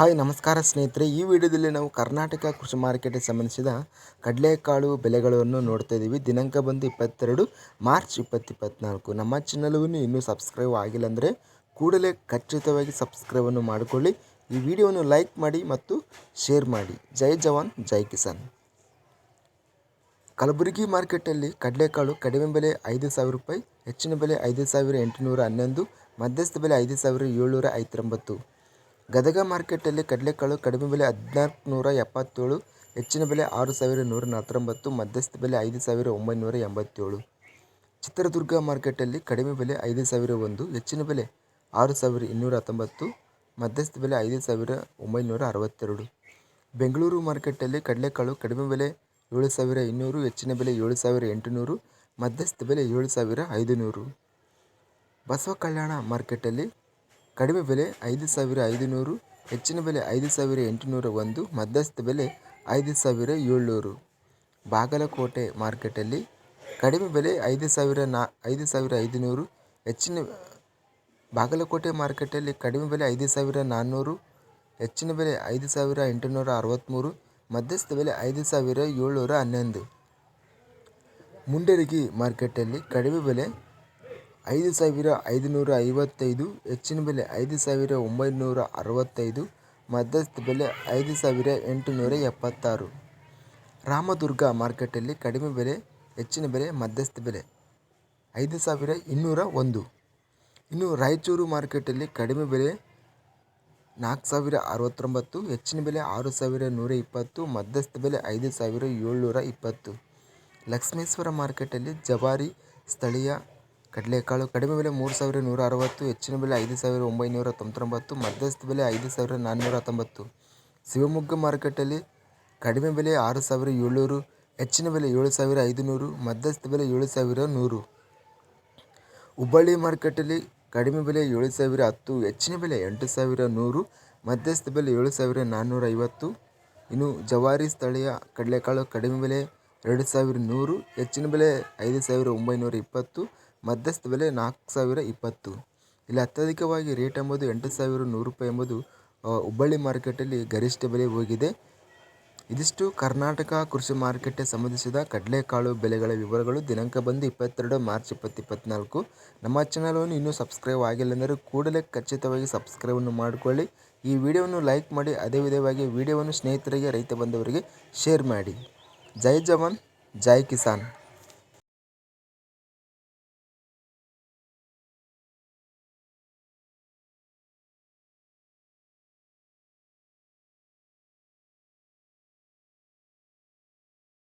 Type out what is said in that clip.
Hi, ನಮಸ್ಕಾರ ಸ್ನೇಹಿತರೆ. ಈ ವಿಡಿಯೋದಲ್ಲಿ ನಾವು ಕರ್ನಾಟಕ ಕೃಷಿ ಮಾರ್ಕೆಟ್ಗೆ ಸಂಬಂಧಿಸಿದ ಕಡಲೆಕಾಳು ಬೆಲೆಗಳನ್ನು ನೋಡ್ತಾ ಇದ್ದೀವಿ. ದಿನಾಂಕ ಬಂದು ಇಪ್ಪತ್ತೆರಡು, ಮಾರ್ಚ್ ಇಪ್ಪತ್ತಿಪ್ಪತ್ನಾಲ್ಕು. ನಮ್ಮ ಚಾನಲನ್ನು ಇನ್ನೂ ಸಬ್ಸ್ಕ್ರೈಬ್ ಆಗಿಲ್ಲ ಅಂದರೆ ಕೂಡಲೇ ಖಚಿತವಾಗಿ ಸಬ್ಸ್ಕ್ರೈಬನ್ನು ಮಾಡಿಕೊಳ್ಳಿ. ಈ ವಿಡಿಯೋವನ್ನು ಲೈಕ್ ಮಾಡಿ ಮತ್ತು ಶೇರ್ ಮಾಡಿ. ಜೈ ಜವಾನ್, ಜೈ ಕಿಸಾನ್. ಕಲಬುರಗಿ ಮಾರ್ಕೆಟಲ್ಲಿ ಕಡಲೆಕಾಳು ಕಡಿಮೆ ಬೆಲೆ ಐದು ಸಾವಿರ ರೂಪಾಯಿ, ಹೆಚ್ಚಿನ ಬೆಲೆ ಐದು ಸಾವಿರ ಎಂಟುನೂರ ಹನ್ನೊಂದು, ಮಧ್ಯಸ್ಥ ಬೆಲೆ ಐದು ಸಾವಿರ ಏಳ್ನೂರ ಐವತ್ತೊಂಬತ್ತು. ಗದಗ ಮಾರ್ಕೆಟಲ್ಲಿ ಕಡಲೆಕಾಳು ಕಡಿಮೆ ಬೆಲೆ ಹದಿನಾಲ್ಕು ನೂರ ಎಪ್ಪತ್ತೇಳು, ಹೆಚ್ಚಿನ ಬೆಲೆ ಆರು ಸಾವಿರ ನೂರ ನಲವತ್ತೊಂಬತ್ತು, ಮಧ್ಯಸ್ಥ ಬೆಲೆ ಐದು ಸಾವಿರ ಒಂಬೈನೂರ ಎಂಬತ್ತೇಳು. ಚಿತ್ರದುರ್ಗ ಮಾರ್ಕೆಟಲ್ಲಿ ಕಡಿಮೆ ಬೆಲೆ ಐದು ಸಾವಿರ ಒಂದು, ಹೆಚ್ಚಿನ ಬೆಲೆ ಆರು ಸಾವಿರ ಇನ್ನೂರ ಹತ್ತೊಂಬತ್ತು, ಮಧ್ಯಸ್ಥ ಬೆಲೆ ಐದು ಸಾವಿರ ಒಂಬೈನೂರ ಅರವತ್ತೆರಡು. ಬೆಂಗಳೂರು ಮಾರ್ಕೆಟಲ್ಲಿ ಕಡಲೆಕಾಳು ಕಡಿಮೆ ಬೆಲೆ ಏಳು ಸಾವಿರ ಇನ್ನೂರು, ಹೆಚ್ಚಿನ ಬೆಲೆ ಏಳು ಸಾವಿರ ಎಂಟುನೂರು, ಮಧ್ಯಸ್ಥ ಬೆಲೆ ಏಳು ಸಾವಿರ ಐದುನೂರು. ಬಸವ ಕಲ್ಯಾಣ ಮಾರ್ಕೆಟಲ್ಲಿ ಕಡಿಮೆ ಬೆಲೆ ಐದು ಸಾವಿರ ಐದುನೂರು, ಹೆಚ್ಚಿನ ಬೆಲೆ ಐದು ಸಾವಿರ ಎಂಟುನೂರ ಒಂದು, ಮಧ್ಯಸ್ಥ ಬೆಲೆ ಐದು ಸಾವಿರ ಏಳ್ನೂರು. ಬಾಗಲಕೋಟೆ ಮಾರ್ಕೆಟಲ್ಲಿ ಕಡಿಮೆ ಬೆಲೆ ಐದು ಸಾವಿರ ನಾ, ಐದು ಸಾವಿರ ಐದುನೂರು, ಹೆಚ್ಚಿನ, ಬಾಗಲಕೋಟೆ ಮಾರ್ಕೆಟಲ್ಲಿ ಕಡಿಮೆ ಬೆಲೆ ಐದು ಸಾವಿರ ನಾನ್ನೂರು, ಹೆಚ್ಚಿನ ಬೆಲೆ ಐದು ಸಾವಿರ ಎಂಟುನೂರ ಅರವತ್ತ್ಮೂರು ಮಧ್ಯಸ್ಥ ಬೆಲೆ ಐದು ಸಾವಿರ ಏಳ್ನೂರ ಹನ್ನೊಂದು. ಮುಂಡರಗಿ ಮಾರ್ಕೆಟಲ್ಲಿ ಕಡಿಮೆ ಬೆಲೆ ಐದು ಸಾವಿರ ಐದುನೂರ ಐವತ್ತೈದು ಹೆಚ್ಚಿನ ಬೆಲೆ ಐದು ಸಾವಿರ ಒಂಬೈನೂರ ಅರವತ್ತೈದು ಮಧ್ಯಸ್ಥ ಬೆಲೆ ಐದು ಸಾವಿರ ಎಂಟುನೂರ ಎಪ್ಪತ್ತಾರು ರಾಮದುರ್ಗ ಮಾರ್ಕೆಟಲ್ಲಿ ಕಡಿಮೆ ಬೆಲೆ, ಹೆಚ್ಚಿನ ಬೆಲೆ, ಮಧ್ಯಸ್ಥ ಬೆಲೆ ಐದು ಸಾವಿರ ಇನ್ನೂರ ಒಂದು ಇನ್ನು ರಾಯಚೂರು ಮಾರ್ಕೆಟಲ್ಲಿ ಕಡಿಮೆ ಬೆಲೆ ನಾಲ್ಕು ಸಾವಿರ ಅರವತ್ತೊಂಬತ್ತು, ಹೆಚ್ಚಿನ ಬೆಲೆ ಆರು ಸಾವಿರ ನೂರ ಇಪ್ಪತ್ತು ಮಧ್ಯಸ್ಥ ಬೆಲೆ ಐದು ಸಾವಿರ ಏಳ್ನೂರ ಇಪ್ಪತ್ತು ಲಕ್ಷ್ಮೇಶ್ವರ ಮಾರ್ಕೆಟಲ್ಲಿ ಜವಾರಿ ಸ್ಥಳೀಯ ಕಡಲೆಕಾಳು ಕಡಿಮೆ ಬೆಲೆ ಮೂರು ಸಾವಿರ ನೂರ ಅರವತ್ತು, ಹೆಚ್ಚಿನ ಬೆಲೆ ಐದು ಸಾವಿರ ಒಂಬೈನೂರ ತೊಂಬತ್ತೊಂಬತ್ತು, ಮಧ್ಯಸ್ಥ ಬೆಲೆ ಐದು ಸಾವಿರ ನಾನ್ನೂರ ಹತ್ತೊಂಬತ್ತು ಶಿವಮೊಗ್ಗ ಮಾರುಕಟ್ಟೆಯಲ್ಲಿ ಕಡಿಮೆ ಬೆಲೆ ಆರು ಸಾವಿರ ಏಳ್ನೂರು, ಹೆಚ್ಚಿನ ಬೆಲೆ ಏಳು ಸಾವಿರ ಐದುನೂರು, ಮಧ್ಯಸ್ಥ ಬೆಲೆ ಏಳು ಸಾವಿರ ನೂರು. ಹುಬ್ಬಳ್ಳಿ ಮಾರುಕಟ್ಟೆಯಲ್ಲಿ ಕಡಿಮೆ ಬೆಲೆ ಏಳು ಸಾವಿರ ಹತ್ತು, ಹೆಚ್ಚಿನ ಬೆಲೆ ಎಂಟು ಸಾವಿರ ನೂರು, ಮಧ್ಯಸ್ಥ ಬೆಲೆ ಏಳು ಸಾವಿರ ನಾನ್ನೂರ ಐವತ್ತು. ಇನ್ನು ಜವಾರಿ ಸ್ಥಳೀಯ ಕಡಲೆಕಾಳು ಕಡಿಮೆ ಬೆಲೆ ಎರಡು ಸಾವಿರ ನೂರು, ಹೆಚ್ಚಿನ ಬೆಲೆ ಐದು ಸಾವಿರ ಒಂಬೈನೂರ ಇಪ್ಪತ್ತು ಮಧ್ಯಸ್ಥ ಬೆಲೆ ನಾಲ್ಕು ಸಾವಿರ ಇಪ್ಪತ್ತು. ಇಲ್ಲಿ ಅತ್ಯಧಿಕವಾಗಿ ರೇಟ್ ಎಂಬುದು ಎಂಟು ಸಾವಿರ ನೂರು ರೂಪಾಯಿ ಎಂಬುದು ಹುಬ್ಬಳ್ಳಿ ಮಾರ್ಕೆಟಲ್ಲಿ ಗರಿಷ್ಠ ಬೆಲೆ ಹೋಗಿದೆ. ಇದಿಷ್ಟು ಕರ್ನಾಟಕ ಕೃಷಿ ಮಾರುಕಟ್ಟೆ ಸಂಬಂಧಿಸಿದ ಕಡಲೆಕಾಳು ಬೆಲೆಗಳ ವಿವರಗಳು. ದಿನಾಂಕ ಬಂದು ಇಪ್ಪತ್ತೆರಡು ಮಾರ್ಚ್ ಇಪ್ಪತ್ತಿಪ್ಪತ್ನಾಲ್ಕು ನಮ್ಮ ಚಾನಲನ್ನು ಇನ್ನೂ ಸಬ್ಸ್ಕ್ರೈಬ್ ಆಗಿಲ್ಲ ಅಂದರೆ ಕೂಡಲೇ ಖಚಿತವಾಗಿ ಸಬ್ಸ್ಕ್ರೈಬನ್ನು ಮಾಡಿಕೊಳ್ಳಿ. ಈ ವಿಡಿಯೋವನ್ನು ಲೈಕ್ ಮಾಡಿ, ಅದೇ ವಿಧವಾಗಿ ವಿಡಿಯೋವನ್ನು ಸ್ನೇಹಿತರಿಗೆ, ರೈತ ಬಂಧುವರಿಗೆ ಶೇರ್ ಮಾಡಿ. ಜೈ ಜವಾನ್, ಜೈ ಕಿಸಾನ್.